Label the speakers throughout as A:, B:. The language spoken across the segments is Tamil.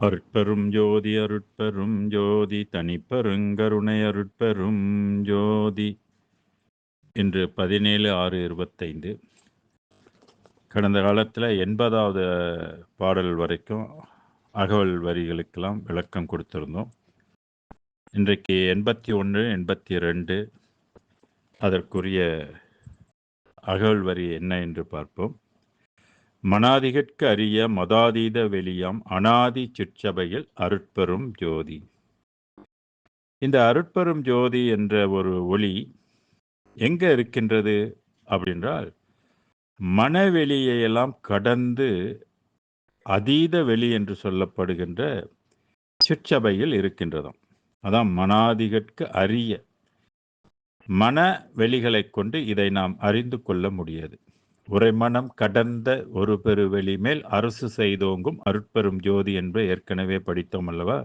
A: அருட்பெரும் ஜோதி அருட்பெரும் ஜோதி தனிப்பெருங்கருணை அருட்பெரும் ஜோதி. இன்று பதினேழு ஆறு இருபத்தைந்து. கடந்த காலத்தில் எண்பதாவது பாடல் வரைக்கும் அகவல் வரிகளுக்கெல்லாம் விளக்கம் கொடுத்துருந்தோம். இன்றைக்கு எண்பத்தி ஒன்று எண்பத்தி ரெண்டு அதற்குரிய அகவல் வரி என்ன என்று பார்ப்போம். மனாதிகட்கு அரிய மதாதீத வெளியாம் அனாதி சிற்சபையில் அருட்பெரும் ஜோதி. இந்த அருட்பெரும் ஜோதி என்ற ஒரு ஒளி எங்க இருக்கின்றது அப்படின்றால் மனவெளியையெல்லாம் கடந்து அதீத வெளி என்று சொல்லப்படுகின்ற சிற்சபையில் இருக்கின்றதாம். அதான் மனாதிகற்கு அரிய மன வெளிகளை கொண்டு இதை நாம் அறிந்து கொள்ள முடியாது. உரைமனம் கடந்த ஒரு பெருவெளி மேல் அரசு செய்தோங்கும் அருட்பெரும் ஜோதி என்று ஏற்கனவே படித்தோம் அல்லவா?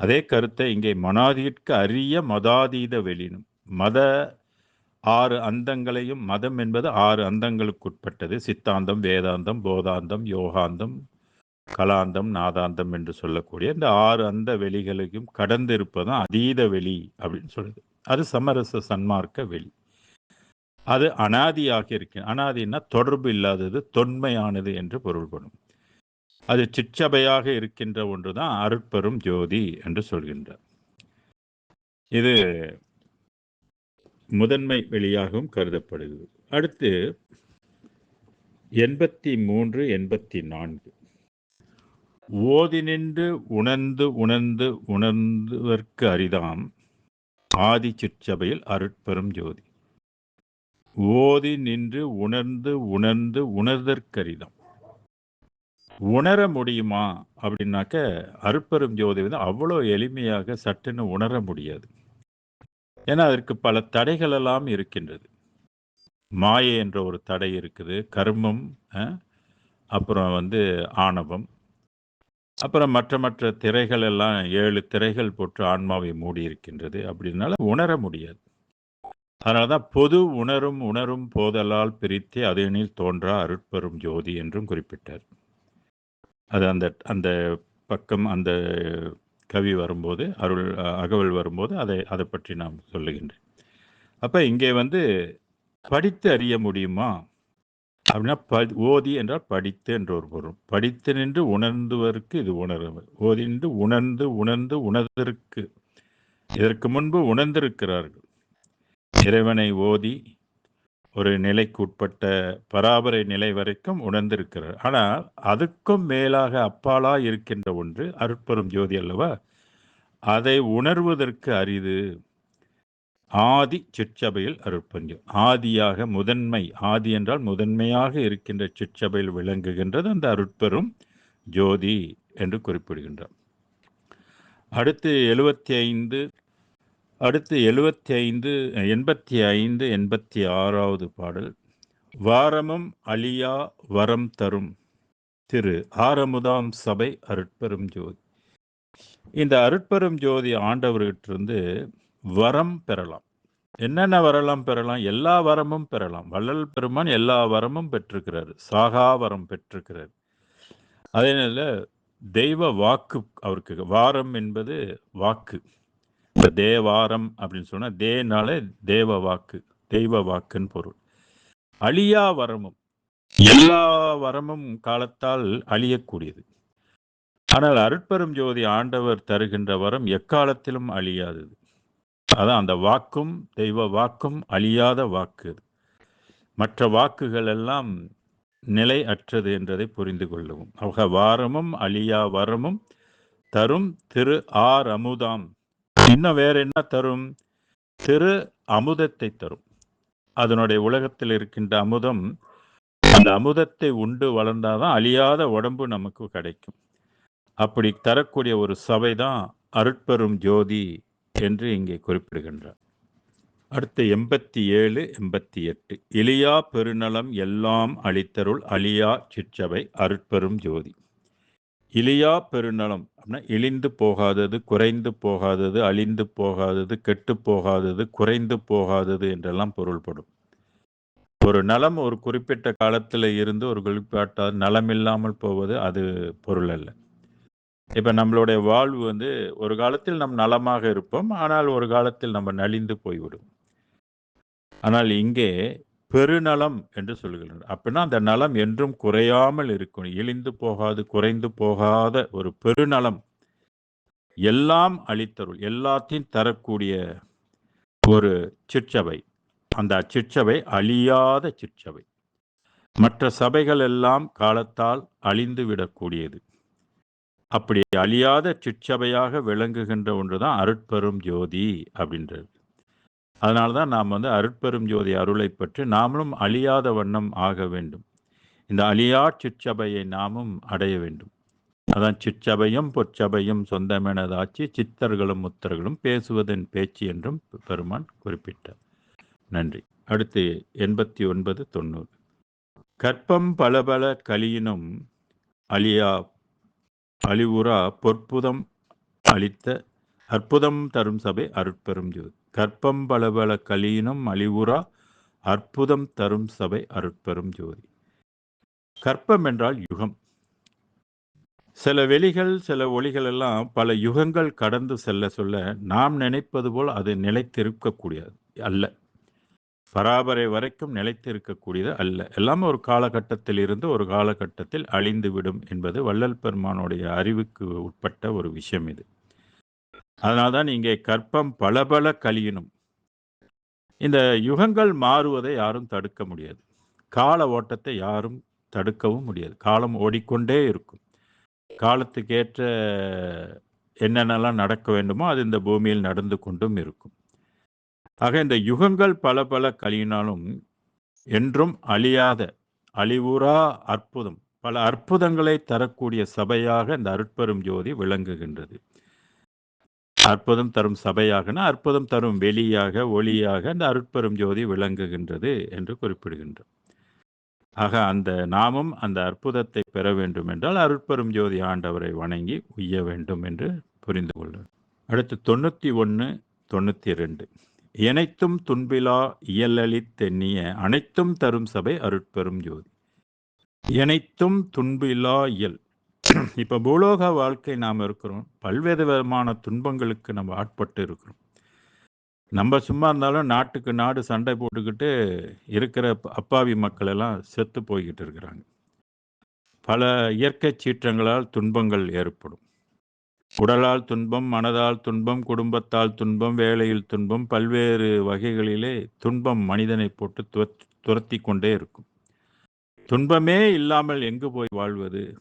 A: அதே கருத்தை இங்கே மனாதிற்கு அரிய மதாதீத வெளினும் மத ஆறு அந்தங்களையும் மதம் என்பது ஆறு அந்தங்களுக்குட்பட்டது. சித்தாந்தம் வேதாந்தம் போதாந்தம் யோகாந்தம் கலாந்தம் நாதாந்தம் என்று சொல்லக்கூடிய இந்த ஆறு அந்த வெளிகளையும் கடந்திருப்பதான் அதீத வெளி அப்படின்னு சொல்லுது அது சமரச சன்மார்க்க வெளி. அது அனாதியாக இருக்கு. அனாதின்னா தொடர்பு இல்லாதது தொன்மையானது என்று பொருள்படும். அது சிற்றபையாக இருக்கின்ற ஒன்றுதான் அருட்பெரும் ஜோதி என்று சொல்கின்றார் இது முதன்மை வெளியாகவும் கருதப்படுகிறது. அடுத்து எண்பத்தி மூன்று எண்பத்தி நான்கு ஓதி நின்று உணர்ந்து உணர்ந்து உணர்ந்தவர்க்கு அரிதாம் ஆதி சிற்சபையில் அருட்பெரும் ஜோதி. ஓதி நின்று உணர்ந்து உணர்ந்து உணர்தற்கரிதம். உணர முடியுமா? அப்படின்னாக்க அருப்பெரும் ஜோதி வந்து அவ்வளோ எளிமையாக சட்டுன்னு உணர முடியாது. ஏன்னா அதற்கு பல தடைகள் எல்லாம் இருக்கின்றது. மாயை என்ற ஒரு தடை இருக்குது. கர்மம் அப்புறம் வந்து ஆணவம். அப்புறம் மற்ற மற்ற திரைகள் எல்லாம் ஏழு திரைகள் போட்டு ஆன்மாவை மூடி இருக்கின்றது அப்படின்னால உணர முடியாது. அதனால தான் பொது உணரும் உணரும் போதலால் பிரித்து அதனில் தோன்றா அருட்பெரும் ஜோதி என்றும் குறிப்பிட்டார். அது அந்த அந்த பக்கம் அந்த கவி வரும்போது அருள் அகவல் வரும்போது அதை அதை பற்றி நாம் சொல்லுகின்றேன். அப்போ இங்கே வந்து படித்து அறிய முடியுமா? அப்படின்னா ப ஓதி என்றால் படித்து என்ற ஒரு பொருள். படித்து நின்று உணர்ந்துவருக்கு இது உணர்வு. ஓதி நின்று உணர்ந்து உணர்ந்து உணர்ந்திருக்கு. இதற்கு முன்பு உணர்ந்திருக்கிறார்கள். இறைவனை ஓதி ஒரு நிலைக்குட்பட்ட பராபரை நிலை வரைக்கும் உணர்ந்திருக்கிறார். ஆனால் அதுக்கும் மேலாக அப்பாலா இருக்கின்ற ஒன்று அருட்பெரும் ஜோதி அல்லவா? அதை உணர்வதற்கு அரிது ஆதி சிற்சபையில் அருட்பஞ்சம் ஆதியாக முதன்மை ஆதி என்றால் முதன்மையாக இருக்கின்ற சிற்சபையில் விளங்குகின்றது அந்த அருட்பெரும் ஜோதி என்று குறிப்பிடுகின்றார். அடுத்து எழுபத்தி ஐந்து அடுத்து எழுபத்தி ஐந்து எண்பத்தி ஐந்து எண்பத்தி ஆறாவது பாடல். வாரமும் அழியா வரம் தரும் திரு. ஆரமுதாம் சபை அருட்பெரும் ஜோதி. இந்த அருட்பெரும் ஜோதி ஆண்டவர்கிட்டிருந்து வரம் பெறலாம். என்னென்ன வரலாம் பெறலாம்? எல்லா வரமும் பெறலாம். வள்ளல் பெருமான் எல்லா வரமும் பெற்றிருக்கிறார். சாகா வரம் பெற்றிருக்கிறார். அதனால தெய்வ வாக்கு அவருக்கு. வாரம் என்பது வாக்கு. இப்போ தேவாரம் அப்படின்னு சொன்னால் தேனால தேவ வாக்கு தெய்வ வாக்குன்னு பொருள். அழியா வரமும் எல்லா வரமும் காலத்தால் அழியக்கூடியது. ஆனால் அருட்பெரும் ஜோதி ஆண்டவர் தருகின்ற வரம் எக்காலத்திலும் அழியாதது. அதான் அந்த வாக்கும் தெய்வ வாக்கும் அழியாத வாக்கு மற்ற வாக்குகள் எல்லாம் நிலை அற்றது என்றதை புரிந்து கொள்ளவும். ஆக வாரமும் அழியா வரமும் தரும் திரு ஆர் அமுதாம். இன்னும் வேற என்ன தரும்? திரு அமுதத்தை தரும். அதனுடைய உலகத்தில் இருக்கின்ற அமுதம் அந்த அமுதத்தை உண்டு வளர்ந்தாதான் அழியாத உடம்பு நமக்கு கிடைக்கும். அப்படி தரக்கூடிய ஒரு சபை தான் அருட்பெரும் ஜோதி என்று இங்கே குறிப்பிடுகின்றார். அடுத்து எண்பத்தி ஏழு எண்பத்தி எட்டு. இலியா பெருநலம் எல்லாம் அளித்தருள் அழியா சிற்சபை அருட்பெரும் ஜோதி. இலியா பெருநலம் அப்படின்னா இழிந்து போகாதது குறைந்து போகாதது அழிந்து போகாதது கெட்டு போகாதது குறைந்து போகாதது என்றெல்லாம் பொருள்படும் ஒரு நலம் ஒரு குறிப்பிட்ட காலத்தில் இருந்து ஒரு குறிப்பிட்ட நலம் இல்லாமல் போவது அது பொருள் அல்ல இப்போ நம்மளுடைய வாழ்வு வந்து ஒரு காலத்தில் நம் நலமாக இருப்போம். ஆனால் ஒரு காலத்தில் நம்ம நலிந்து போய்விடும். ஆனால் இங்கே பெருநலம் என்று சொல்லுகின்றனர். அப்படின்னா அந்த நலம் என்றும் குறையாமல் இருக்கும். இழிந்து போகாது, குறைந்து போகாத ஒரு பெருநலம். எல்லாம் அளித்தருள். எல்லாத்தையும் தரக்கூடிய ஒரு சிற்சபை. அந்த அச்சிற்சபை அழியாத சிற்சபை. மற்ற சபைகள் எல்லாம் காலத்தால் அழிந்து விடக்கூடியது. அப்படி அழியாத சிற்சபையாக விளங்குகின்ற ஒன்றுதான் அருட்பெரும் ஜோதி அப்படின்றது. அதனால தான் நாம் வந்து அருட்பெரும் ஜோதி அருளைப் பற்றி நாமளும் அழியாத வண்ணம் ஆக வேண்டும். இந்த அழியா சிற்சபையை நாமும் அடைய வேண்டும். அதான் சிற்சபையும் பொற்சபையும் சொந்தமெனதாச்சு சித்தர்களும் முத்தர்களும் பேசுவதன் பேச்சு என்றும் பெருமான் குறிப்பிட்டார். நன்றி. அடுத்து 89, 90. கற்பம் பலபல கலியினும் அழியா அழிவுறா பொற்புதம் அளித்த அற்புதம் தரும் சபை அருட்பெரும் ஜோதி. கற்பம் பலபல கலியினும் அழிவுறா அற்புதம் தரும் சபை அருட்பெரும் ஜோதி. கற்பம் என்றால் யுகம். சில வெளிகள், சில ஒளிகள் எல்லாம் பல யுகங்கள் கடந்து செல்ல சொல்ல நாம் நினைப்பது போல் அது நிலைத்திருக்கக்கூடியது அல்ல. பராபரை வரைக்கும் நிலைத்திருக்கக்கூடியது அல்ல. எல்லாம் ஒரு காலகட்டத்தில் இருந்து ஒரு காலகட்டத்தில் அழிந்துவிடும் என்பது வள்ளல் பெருமானுடைய அறிவுக்கு உட்பட்ட ஒரு விஷயம் இது. அதனால்தான் இங்கே கற்பம் பல பல கழியணும் இந்த யுகங்கள் மாறுவதை யாரும் தடுக்க முடியாது. கால ஓட்டத்தை யாரும் தடுக்கவும் முடியாது. காலம் ஓடிக்கொண்டே இருக்கும். காலத்துக்கேற்ற என்னென்னலாம் நடக்க வேண்டுமோ அது இந்த பூமியில் நடந்து கொண்டும் இருக்கும். ஆக இந்த யுகங்கள் பல பல கழியினாலும் என்றும் அழியாத, அழிவுறா அற்புதம். பல அற்புதங்களை தரக்கூடிய சபையாக இந்த அருட்பெரும் ஜோதி விளங்குகின்றது. அற்புதம் தரும் சபையாகனா, அற்புதம் தரும் வெளியாக, ஒளியாக அந்த அருட்பெரும் ஜோதி விளங்குகின்றது என்று குறிப்பிடுகின்றோம். ஆக அந்த நாமம் அந்த அற்புதத்தை பெற வேண்டும் என்றால் அருட்பெரும் ஜோதி ஆண்டவரை வணங்கி உய்ய வேண்டும் என்று புரிந்து கொள்ளும் அடுத்து தொண்ணூற்றி ஒன்று தொண்ணூற்றி ரெண்டு இணைத்தும் துன்பிலா இயலளி தென்னிய அனைத்தும் தரும் சபை அருட்பெரும் ஜோதி. இணைத்தும் துன்பிலா இயல். இப்போ பூலோக வாழ்க்கை நாம் இருக்கிறோம். பல்வேறு விதமான துன்பங்களுக்கு நம்ம ஆட்பட்டு இருக்கிறோம். நம்ம சும்மா இருந்தாலும் நாட்டுக்கு நாடு சண்டை போட்டுக்கிட்டு இருக்கிற அப்பாவி மக்கள் எல்லாம் செத்து போய்கிட்டு இருக்கிறாங்க. பல இயற்கை சீற்றங்களால் துன்பங்கள் ஏற்படும். உடலால் துன்பம், மனதால் துன்பம், குடும்பத்தால் துன்பம், வேலையில் துன்பம், பல்வேறு வகைகளிலே துன்பம் மனிதனை போட்டு துரத்தி துரத்திக் கொண்டே இருக்கும். துன்பமே இல்லாமல் எங்கு போய் வாழ்வது?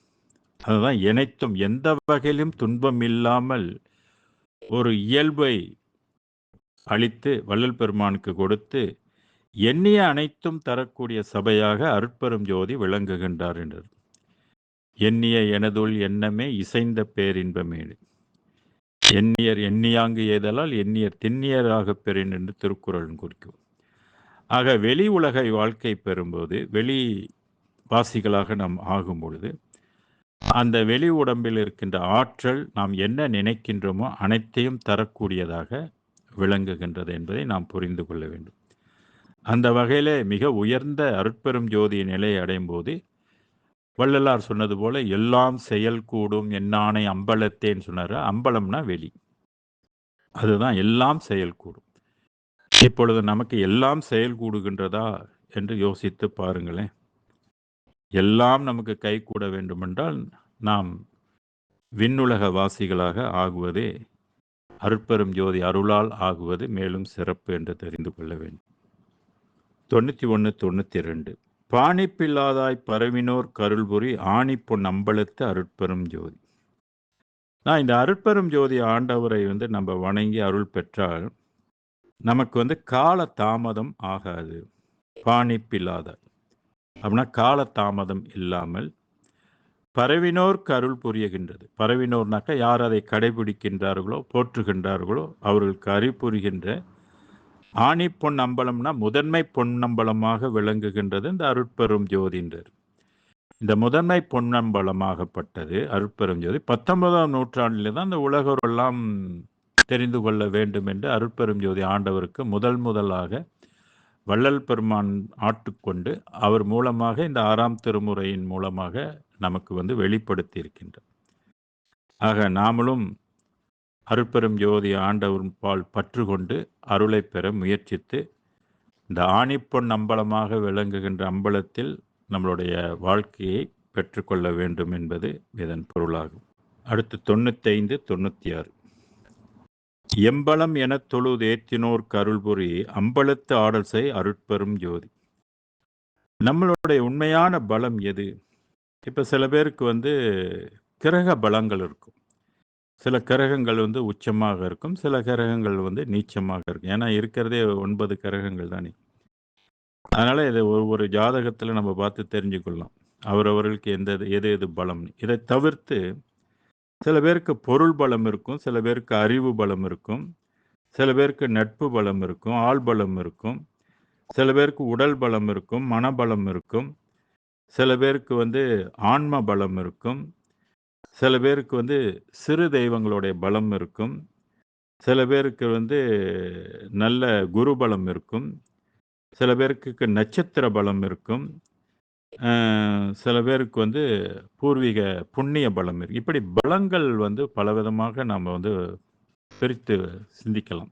A: அதுதான் இனைத்தும் எந்த வகையிலும் துன்பம் இல்லாமல் ஒரு இயல்பை அளித்து வள்ளல் பெருமானுக்கு கொடுத்து எண்ணிய அனைத்தும் தரக்கூடிய சபையாக அருட்பெரும் ஜோதி விளங்குகின்றார் என்றார். எண்ணிய எனதுள் எண்ணமே இசைந்த பேரின்பமேடு. எண்ணியர் எண்ணியாங்கு ஏதலால் எண்ணியர் திண்ணியராகப் பெறின் என்று திருக்குறள் குறிக்கும். ஆக வெளி உலகை வாழ்க்கை பெறும்போது வெளி வாசிகளாக நாம் ஆகும் பொழுது அந்த வெளி உடம்பில் இருக்கின்ற ஆற்றல் நாம் என்ன நினைக்கின்றோமோ அனைத்தையும் தரக்கூடியதாக விளங்குகின்றது என்பதை நாம் புரிந்து கொள்ள வேண்டும். அந்த வகையில் மிக உயர்ந்த அருட்பெரும் ஜோதி நிலையை அடையும் போது வள்ளலார் சொன்னது போல எல்லாம் செயல் கூடும் என்னானை அம்பலத்தேன்னு சொன்னார் அம்பலம்னா வெளி. அதுதான் எல்லாம் செயல் கூடும். இப்பொழுது நமக்கு எல்லாம் செயல் கூடுகின்றதா என்று யோசித்து பாருங்களேன். எல்லாம் நமக்கு கை கூட வேண்டுமென்றால் நாம் விண்ணுலக வாசிகளாக ஆகுவதே அருட்பெரும் ஜோதி அருளால் ஆகுவது மேலும் சிறப்பு என்று தெரிந்து கொள்ள வேண்டும். 91, 92. பாணிப்பில்லாதாய் பரவினோர் கருள்புரி ஆணிப்பொன் அம்பலத்து அருட்பெரும் ஜோதி. நான் இந்த அருட்பெரும் ஜோதி ஆண்டவரை வந்து நம்ம வணங்கி அருள் பெற்றால் நமக்கு வந்து கால தாமதம் ஆகாது. பாணிப்பில்லாதாய். அப்படின்னா கால தாமதம் இல்லாமல் பரவினோர் கருள் புரிகின்றது. பரவினோர்னாக்க யார் அதை கடைபிடிக்கின்றார்களோ, போற்றுகின்றார்களோ அவர்களுக்கு அறிபுரிகின்ற ஆணி பொன் அம்பலம்னா முதன்மை பொன்னம்பலமாக விளங்குகின்றது இந்த அருட்பெரும் ஜோதின்றர் இந்த முதன்மை பொன்னம்பலமாகப்பட்டது அருட்பெரும் ஜோதி பத்தொன்பதாம் நூற்றாண்டில் தான் இந்த உலகோர் எல்லாம் தெரிந்து கொள்ள வேண்டும் என்று அருட்பெரும் ஜோதி ஆண்டவருக்கு முதல் முதலாக வள்ளல் பெருமான் ஆட்டுக்கொண்டு அவர் மூலமாக இந்த ஆறாம் திருமுறையின் மூலமாக நமக்கு வந்து வெளிப்படுத்தி இருக்கின்றார். ஆக நாமளும் அருட்பெரும் ஜோதி ஆண்டவர் பால் பற்று கொண்டு அருளை பெற முயற்சித்து இந்த ஆணிப்பொன் அம்பலமாக விளங்குகின்ற அம்பலத்தில் நம்மளுடைய வாழ்க்கையை பெற்றுக்கொள்ள வேண்டும் என்பது இதன் பொருளாகும் அடுத்து தொண்ணூத்தைந்து தொண்ணூற்றி ஆறு எம்பலம் எனத் தொழுது ஏற்றினோர் கருள்புரி அம்பலத்து ஆடல் செய் அருட்பெரும் ஜோதி. நம்மளுடைய உண்மையான பலம் எது? இப்போ சில பேருக்கு வந்து கிரக பலங்கள் இருக்கும். சில கிரகங்கள் வந்து உச்சமாக இருக்கும் சில கிரகங்கள் வந்து நீச்சமாக இருக்கும். ஏன்னா இருக்கிறதே ஒன்பது கிரகங்கள் தானே. அதனால் இதை ஒவ்வொரு ஜாதகத்தில் நம்ம பார்த்து தெரிஞ்சுக்கொள்ளலாம். அவரவர்களுக்கு எந்த எது எது பலம் இதை தவிர்த்து சில பேருக்கு பொருள் பலம் இருக்கும் சில பேருக்கு அறிவு பலம் இருக்கும் சில பேருக்கு நட்பு பலம் இருக்கும் ஆள் பலம் இருக்கும் சில பேருக்கு உடல் பலம் இருக்கும் மனபலம் இருக்கும் சில பேருக்கு வந்து ஆன்ம பலம் இருக்கும் சில பேருக்கு வந்து சிறு தெய்வங்களுடைய பலம் இருக்கும் சில பேருக்கு வந்து நல்ல குரு பலம் இருக்கும் சில பேருக்கு நட்சத்திர பலம் இருக்கும் சில பேருக்கு வந்து பூர்வீக புண்ணிய பலம் இருக்கு. இப்படி பலங்கள் வந்து பலவிதமாக நாம் வந்து பிரித்து சிந்திக்கலாம்.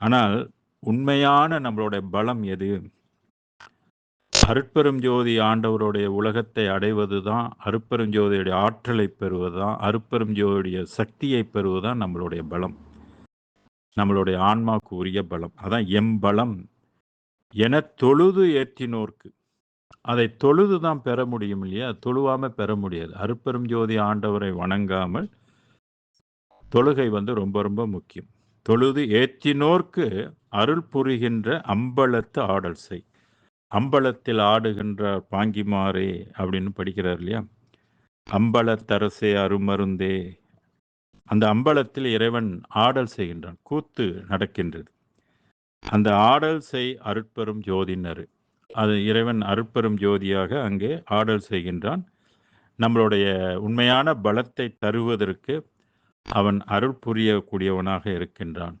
A: ஆனால் உண்மையான நம்மளுடைய பலம் எது? அருட்பெரும் ஜோதி ஆண்டவருடைய உலகத்தை அடைவது தான் அருட்பெரும் ஜோதியுடைய ஆற்றலை பெறுவது தான் ஜோதியுடைய சக்தியை பெறுவது தான் நம்மளுடைய பலம். நம்மளுடைய ஆன்மாவுக்கு உரிய பலம். அதான் எம்பலம் என தொழுது ஏற்றினோர்க்கு. அதை தொழுது தான் பெற முடியும் இல்லையா? தொழுவாமல் பெற முடியாது. அருப்பெரும் ஜோதி ஆண்டவரை வணங்காமல் தொழுகை வந்து ரொம்ப ரொம்ப முக்கியம். தொழுது ஏற்றினோர்க்கு அருள் புரிகின்ற அம்பலத்து ஆடல் செய். அம்பலத்தில் ஆடுகின்ற பாங்கிமாறே அப்படின்னு படிக்கிறார் இல்லையா? அம்பலத்தரசே அருமருந்தே. அந்த அம்பலத்தில் இறைவன் ஆடல் செய்கின்றான். கூத்து நடக்கின்றது. அந்த ஆடல் செய் அருட்பெரும் ஜோதினர். அது இறைவன் அருட்பெரும் ஜோதியாக அங்கே ஆடல் செய்கின்றான். நம்மளுடைய உண்மையான பலத்தை தருவதற்கு அவன் அருள் புரியக்கூடியவனாக இருக்கின்றான்.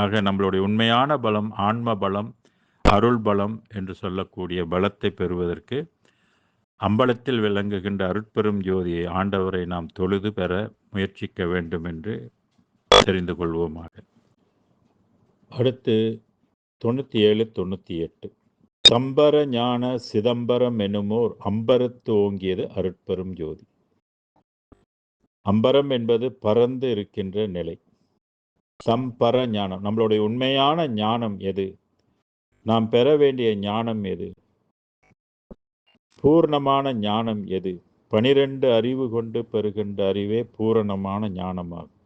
A: ஆக நம்மளுடைய உண்மையான பலம் ஆன்ம பலம் அருள் பலம் என்று சொல்லக்கூடிய பலத்தை பெறுவதற்கு அம்பலத்தில் விளங்குகின்ற அருட்பெரும் ஜோதியை ஆண்டவரை நாம் தொழுது பெற முயற்சிக்க வேண்டும் என்று தெரிந்து கொள்வோமாக. அடுத்து தொண்ணூற்றி ஏழு தொண்ணூற்றி எட்டு. சம்பர ஞான சிதம்பரம் எனுமோர் அம்பரத்து ஓங்கியது அருட்பெரும் ஜோதி. அம்பரம் என்பது பறந்து இருக்கின்ற நிலை. சம்பர ஞானம் நம்மளுடைய உண்மையான ஞானம் எது? நாம் பெற வேண்டிய ஞானம் எது? பூர்ணமான ஞானம் எது? பனிரெண்டு அறிவு கொண்டு பெறுகின்ற அறிவே பூரணமான ஞானமாகும்.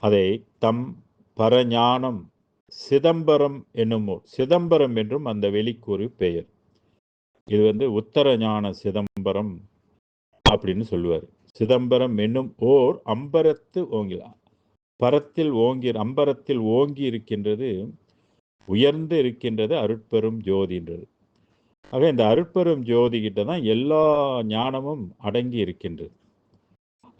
A: அதை தம் பரஞானம் சிதம்பரம் என்னுமோ சிதம்பரம் என்றும் அந்த வெளிக்கூறு பெயர். இது வந்து உத்தர ஞான சிதம்பரம் அப்படின்னு சொல்லுவார். சிதம்பரம் என்னும் ஓர் அம்பரத்து ஓங்கிலாம் பரத்தில் ஓங்கி அம்பரத்தில் ஓங்கி இருக்கின்றது உயர்ந்து இருக்கின்றது அருட்பெரும் ஜோதின்றது ஆக இந்த அருட்பெரும் ஜோதி கிட்ட தான் எல்லா ஞானமும் அடங்கி இருக்கின்றது.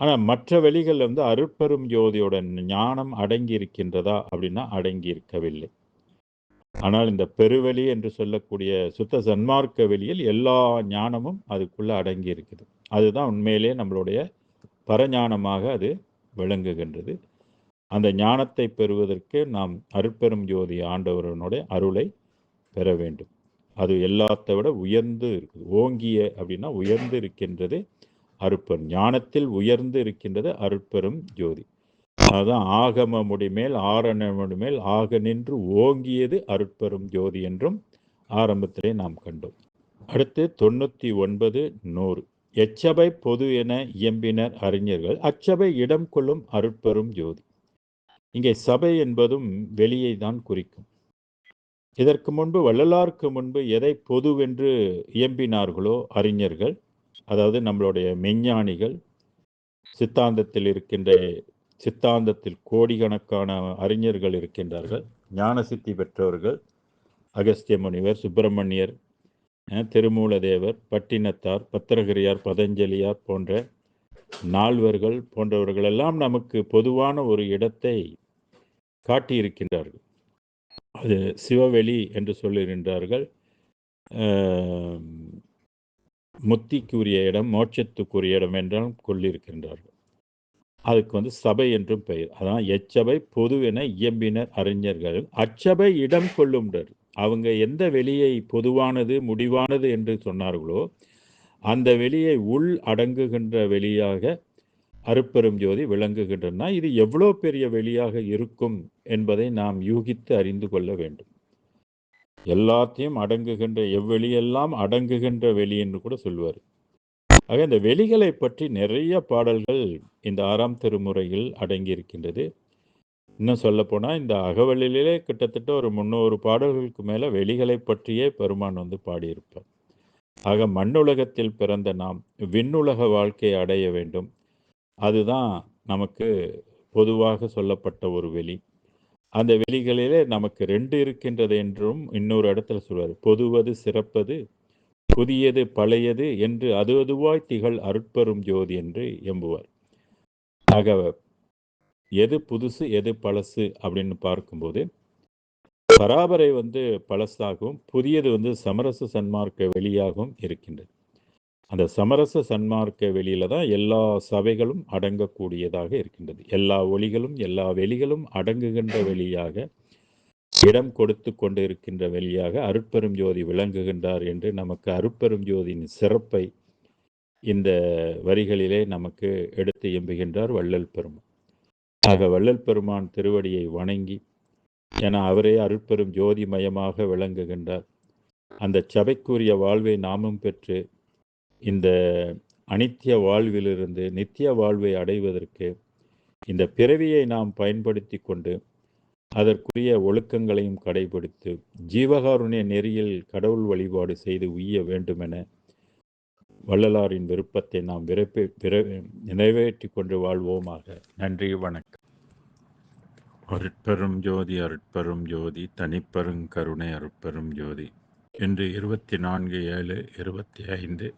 A: ஆனால் மற்ற வெளிகளில் வந்து அருட்பெரும் ஜோதியோட ஞானம் அடங்கி இருக்கின்றதா அப்படின்னா அடங்கி இருக்கவில்லை ஆனால் இந்த பெருவெளி என்று சொல்லக்கூடிய சுத்த சன்மார்க்க வெளியில் எல்லா ஞானமும் அதுக்குள்ளே அடங்கி இருக்குது அதுதான் உண்மையிலே நம்மளுடைய பரஞானமாக அது விளங்குகின்றது. அந்த ஞானத்தை பெறுவதற்கு நாம் அருட்பெரும் ஜோதி ஆண்டவரனுடைய அருளை பெற வேண்டும். அது எல்லாத்தை விட உயர்ந்து இருக்குது. ஓங்கிய அப்படின்னா உயர்ந்து இருக்கின்றது. அருட்பெரும் ஞானத்தில் உயர்ந்து இருக்கின்றது அருட்பெரும் ஜோதி. அதுதான் ஆகம முடிமேல் ஆரண முடிமேல் ஆக நின்று ஓங்கியது அருட்பெரும் ஜோதி என்றும் ஆரம்பத்திலே நாம் கண்டோம். அடுத்து தொண்ணூற்றி ஒன்பது நூறு. எச்சபை பொது என இயம்பினர் அறிஞர்கள் அச்சபை இடம் கொள்ளும் அருட்பெரும் ஜோதி. இங்கே சபை என்பதும் வெளியை தான் குறிக்கும். இதற்கு முன்பு வள்ளலாருக்கு முன்பு எதை பொதுவென்று இயம்பினார்களோ அறிஞர்கள் அதாவது நம்மளுடைய மெஞ்ஞானிகள் சித்தாந்தத்தில் இருக்கின்ற சித்தாந்தத்தில் கோடிக்கணக்கான அறிஞர்கள் இருக்கின்றார்கள். ஞான சித்தி பெற்றவர்கள் அகஸ்திய முனிவர் சுப்பிரமணியர் திருமூலதேவர் பட்டினத்தார் பத்திரகிரியார் பதஞ்சலியார் போன்ற நால்வர்கள் போன்றவர்கள் எல்லாம் நமக்கு பொதுவான ஒரு இடத்தை காட்டியிருக்கின்றார்கள். அது சிவவெளி என்று சொல்லுகின்றார்கள் முத்திக்குரிய இடம் மோட்சத்துக்குரிய இடம் என்றும் கொள்ளிருக்கின்றார்கள். அதுக்கு வந்து சபை என்றும் பெயர். அதான் எச்சபை பொதுவென இயம்பினர் அறிஞர்கள். அச்சபை இடம் கொள்ளும்டர் அவங்க எந்த வெளியை பொதுவானது முடிவானது என்று சொன்னார்களோ அந்த வெளியை உள் அடங்குகின்ற வெளியாக அருப்பெரும் ஜோதி விளங்குகின்றன. இது எவ்வளோ பெரிய வெளியாக இருக்கும் என்பதை நாம் யூகித்து அறிந்து கொள்ள வேண்டும். எல்லாத்தையும் அடங்குகின்ற எவ்வெளியெல்லாம் அடங்குகின்ற வெளி என்று கூட சொல்வார் ஆக இந்த வெளிகளை பற்றி நிறைய பாடல்கள் இந்த ஆறாம் திருமுறையில் அடங்கியிருக்கின்றது. இன்னும் சொல்லப்போனால் இந்த அகவலிலே கிட்டத்தட்ட ஒரு முந்நூறு பாடல்களுக்கு மேலே வெளிகளை பற்றியே பெருமான் வந்து பாடியிருப்பார். ஆக மண்ணுலகத்தில் பிறந்த நாம் விண்ணுலக வாழ்க்கையை அடைய வேண்டும். அதுதான் நமக்கு பொதுவாக சொல்லப்பட்ட ஒரு வெளி. அந்த வெளிகளிலே நமக்கு ரெண்டு இருக்கின்றது என்றும் இன்னொரு இடத்துல சொல்வார். பொதுவது சிறப்பது புதியது பழையது என்று அது அதுவாய் திகழ் அருட்பெரும் ஜோதி என்று எம்புவார். ஆக எது புதுசு எது பழசு அப்படின்னு பார்க்கும்போது பராபரை வந்து பழசாகவும் புதியது வந்து சமரச சன்மார்க்க வெளியாகவும் இருக்கின்றது. அந்த சமரச சன்மார்க்க வெளியில தான் எல்லா சபைகளும் அடங்கக்கூடியதாக இருக்கின்றது. எல்லா ஒளிகளும் எல்லா வெளிகளும் அடங்குகின்ற வெளியாக இடம் கொடுத்து கொண்டு இருக்கின்ற வெளியாக அருட்பெரும் ஜோதி விளங்குகின்றார் என்று நமக்கு அருட்பெரும் ஜோதியின் சிறப்பை இந்த வரிகளிலே நமக்கு எடுத்து எம்புகின்றார் வள்ளல் பெருமான். ஆக வள்ளல் பெருமான் திருவடியை வணங்கி என அவரே அருட்பெரும் ஜோதிமயமாக விளங்குகின்றார். அந்த சபைக்குரிய வாழ்வை நாமும் பெற்று இந்த அனித்திய வாழ்விலிருந்து நித்திய வாழ்வை அடைவதற்கு இந்த பிறவியை நாம் பயன்படுத்தி கொண்டு அதற்குரிய ஒழுக்கங்களையும் கடைபிடித்து ஜீவகாருண்ய நெறியில் கடவுள் வழிபாடு செய்து உய்ய வேண்டுமென வள்ளலாரின் விருப்பத்தை நாம் விரைப்பி நிறைவேற்றி கொண்டு வாழ்வோமாக. நன்றி வணக்கம். அருட்பெரும் ஜோதி அருட்பெரும் ஜோதி தனிப்பெரும் கருணை அருட்பெரும் ஜோதி. இன்று இருபத்தி நான்கு ஏழு இருபத்தி ஐந்து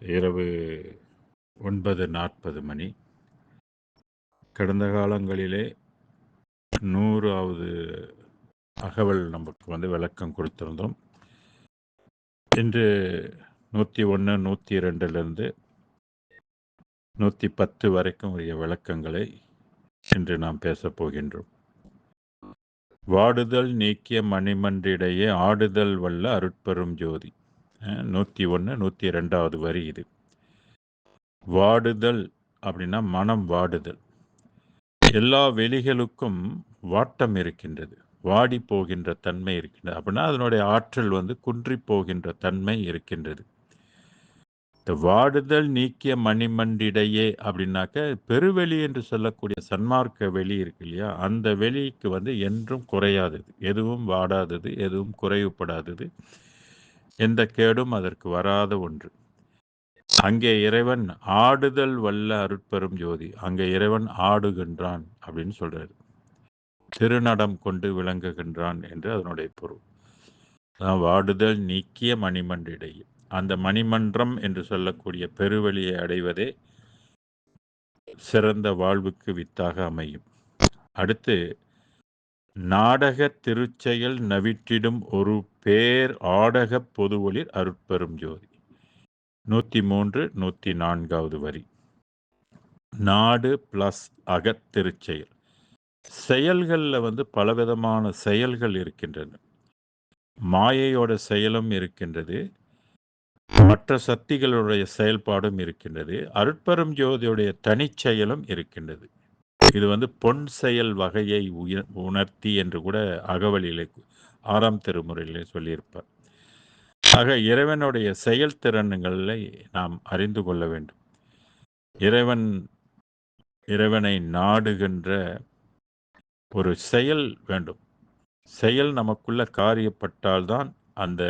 A: இரவு ஒன்பது நாற்பது மணி. கடந்த காலங்களிலே நூறாவது அகவல் நமக்கு வந்து விளக்கம் கொடுத்திருந்தோம். இன்று நூற்றி ஒன்று நூற்றி ரெண்டுலேருந்து நூற்றி பத்து வரைக்கும் உரிய விளக்கங்களை இன்று நாம் பேசப் போகின்றோம். வாடுதல் நீக்கிய மணிமன்றிடையே ஆடுதல் வல்ல அருட்பெரும் ஜோதி. நூற்றி ஒன்று நூற்றி ரெண்டாவது வரி இது. வாடுதல் அப்படின்னா மனம் வாடுதல். எல்லா வெளிகளுக்கும் வாட்டம் இருக்கின்றது. வாடி போகின்ற தன்மை இருக்கின்றது. அப்படின்னா அதனுடைய ஆற்றல் வந்து குன்றி போகின்ற தன்மை இருக்கின்றது. இந்த வாடுதல் நீக்கிய மணிமண்டிடையே அப்படின்னாக்க பெருவெளி என்று சொல்லக்கூடிய சன்மார்க்க வெளி இருக்கு இல்லையா? அந்த வெளிக்கு வந்து என்றும் குறையாதது. எதுவும் வாடாதது எதுவும் குறைவுபடாதது. எந்த கேடும் அதற்கு வராத ஒன்று. அங்கே இறைவன் ஆடுதல் வல்ல அருட்பெரும் ஜோதி. அங்கே இறைவன் ஆடுகின்றான் அப்படின்னு சொல்றாரு. திருநடம் கொண்டு விளங்குகின்றான் என்று அதனுடைய பொருள். வாடுதல் நீக்கிய மணிமன்றிடையே அந்த மணிமன்றம் என்று சொல்லக்கூடிய பெருவெளியை அடைவதே சிறந்த வாழ்வுக்கு வித்தாக அமையும். அடுத்து நாடக திருச்செயல் நவிட்டிடும் ஒரு பேர் ஆடக பொதுவொளிர் அருட்பெரும் ஜோதி. நூற்றி மூன்று நூற்றி நான்காவது வரி. நாடு பிளஸ் அகத்திருச்செயல் செயல்களில் வந்து பலவிதமான செயல்கள் இருக்கின்றன. மாயையோட செயலும் இருக்கின்றது. மற்ற சக்திகளுடைய செயல்பாடும் இருக்கின்றது. அருட்பெரும் ஜோதியுடைய தனிச்செயலும் இருக்கின்றது. இது வந்து பொன் செயல் வகையை உணர்த்தி என்று கூட அகவலிலே ஆறாம் திருமுறையிலே சொல்லியிருப்பார். ஆக இறைவனுடைய செயல்திறன்களை நாம் அறிந்து கொள்ள வேண்டும். இறைவன் இறைவனை நாடுகின்ற ஒரு செயல் வேண்டும். செயல் நமக்குள்ள காரியப்பட்டால்தான் அந்த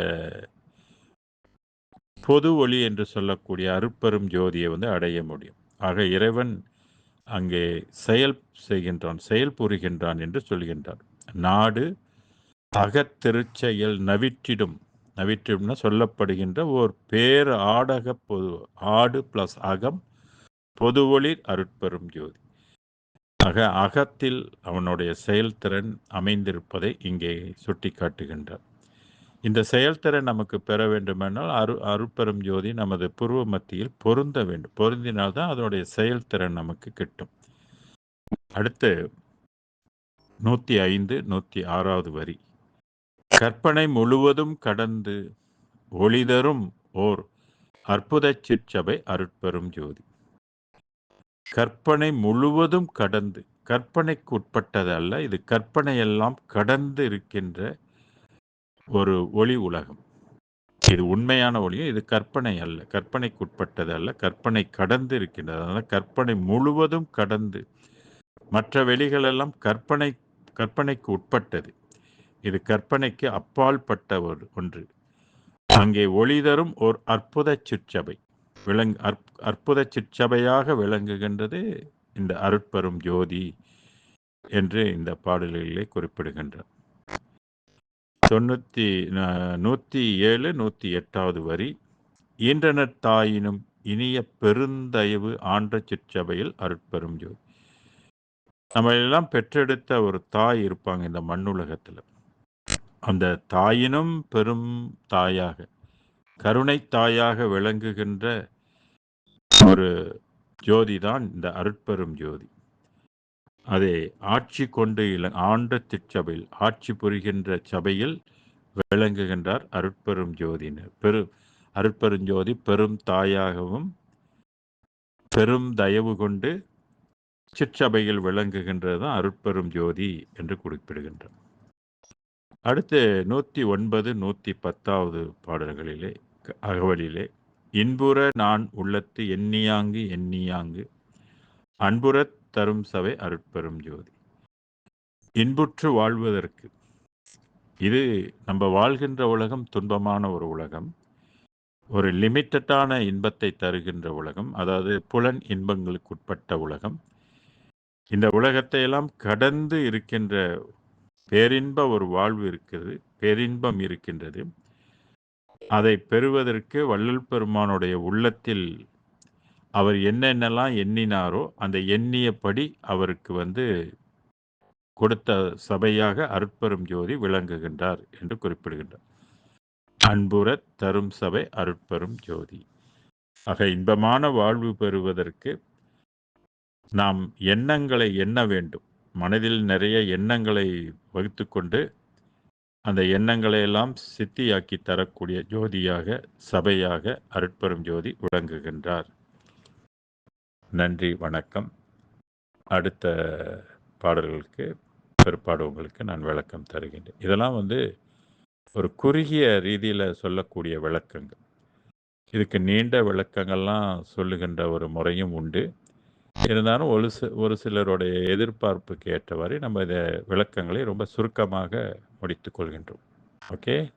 A: பொது ஒளி என்று சொல்லக்கூடிய அருப்பெரும் ஜோதியை வந்து அடைய முடியும். ஆக இறைவன் அங்கே செயல் செய்கின்றான் செயல் புரிகின்றான் என்று சொல்கின்றான் நாடு அகத்திருச்செயல் நவிற்றிடும். நவிற்றிடும்னா சொல்லப்படுகின்ற ஓர் பேர் ஆடக பொது ஆடு பிளஸ் அகம் பொதுவொளி அருட்பெரும் ஜோதி. ஆக அகத்தில் அவனுடைய செயல்திறன் அமைந்திருப்பதை இங்கே சுட்டி காட்டுகின்றார் இந்த செயல்திறன் நமக்கு பெற வேண்டுமென்றால் அரு அருப்பெரும் ஜோதி நமது புருவ மத்தியில் பொருந்த வேண்டும். பொருந்தினால்தான் அதனுடைய செயல்திறன் நமக்கு கிட்டும். அடுத்து நூற்றி ஐந்து நூற்றி ஆறாவது வரி. கற்பனை முழுவதும் கடந்து ஒளிதரும் ஓர் அற்புத சிற்சபை அருட்பெரும் ஜோதி. கற்பனை முழுவதும் கடந்து கற்பனைக்கு உட்பட்டதல்ல இது கற்பனையெல்லாம் கடந்து இருக்கின்ற ஒரு ஒளி உலகம். இது உண்மையான ஒளியும் இது கற்பனை அல்ல. கற்பனைக்கு உட்பட்டது அல்ல. கற்பனை கடந்து இருக்கின்றது அதனால் கற்பனை முழுவதும் கடந்து மற்ற வெளிகளெல்லாம் கற்பனை கற்பனைக்கு உட்பட்டது. இது கற்பனைக்கு அப்பால் பட்ட ஒரு ஒன்று. அங்கே ஒளி தரும் ஓர் அற்புத சிற்சபை. விளங் அற் அற்புத சிற்சபையாக விளங்குகின்றது இந்த அருட்பெரும் ஜோதி என்று இந்த பாடல்களிலே குறிப்பிடுகின்றார். தொண்ணூற்றி நூற்றி ஏழு நூற்றி எட்டாவது வரி ஈன்றனர் தாயினும் இனிய பெருந்தயவு ஆண்ட சிற்சபையில் அருட்பெரும் ஜோதி. நம்ம எல்லாம் பெற்றெடுத்த ஒரு தாய் இருப்பாங்க இந்த மண்ணுலகத்தில். அந்த தாயினும் பெரும் தாயாக கருணை தாயாக விளங்குகின்ற ஒரு ஜோதி தான் இந்த அருட்பெரும் ஜோதி. அதை ஆட்சி கொண்டு இல ஆண்ட திருச்சபையில் ஆட்சி புரிகின்ற சபையில் விளங்குகின்றார் அருட்பெரும் ஜோதினர் பெரு அருட்பெருஞ்சோதி பெரும் தாயாகவும் பெரும் தயவு கொண்டு சிற்றபையில் விளங்குகின்றது தான் அருட்பெரும் ஜோதி என்று குறிப்பிடுகின்றார் அடுத்து நூற்றி ஒன்பது நூற்றி பத்தாவது பாடல்களிலே அகவலிலே இன்புற நான் உள்ளத்து எண்ணியாங்கு எண்ணியாங்கு அன்புறத் தரும் சபை அருட்பெரும் ஜோதி. இன்புற்று வாழ்வதற்கு. இது நம்ம வாழ்கின்ற உலகம் துன்பமான ஒரு உலகம். ஒரு லிமிட்டடான இன்பத்தை தருகின்ற உலகம். அதாவது புலன் இன்பங்களுக்கு உட்பட்ட உலகம். இந்த உலகத்தை எல்லாம் கடந்து இருக்கின்ற பேரின்ப ஒரு வாழ்வு இருக்கிறது பேரின்பம் இருக்கின்றது. அதை பெறுவதற்கு வள்ளல் பெருமானுடைய உள்ளத்தில் அவர் என்னென்னலாம் எண்ணினாரோ அந்த எண்ணியபடி அவருக்கு வந்து கொடுத்த சபையாக அருட்பெரும் ஜோதி விளங்குகின்றார் என்று குறிப்பிடுகின்றார். அன்புற தரும் சபை அருட்பெரும் ஜோதி. ஆக இன்பமான வாழ்வு பெறுவதற்கு நாம் எண்ணங்களை எண்ண வேண்டும். மனதில் நிறைய எண்ணங்களை வகுத்து கொண்டு அந்த எண்ணங்களை எல்லாம் சித்தியாக்கி தரக்கூடிய ஜோதியாக சபையாக அருட்பெரும் ஜோதி விளங்குகின்றார். நன்றி வணக்கம். அடுத்த பாடல்களுக்கு பிற்பாடு உங்களுக்கு நான் விளக்கம் தருகின்றேன். இதெல்லாம் வந்து ஒரு குறுகிய ரீதியில் சொல்லக்கூடிய விளக்கங்கள். இதுக்கு நீண்ட விளக்கங்கள்லாம் சொல்லுகின்ற ஒரு முறையும் உண்டு. இருந்தாலும் ஒரு சி ஒரு சிலருடைய எதிர்பார்ப்புக்கு ஏற்றவாறு நம்ம இதை விளக்கங்களை ரொம்ப சுருக்கமாக முடித்து கொள்கின்றோம். ஓகே?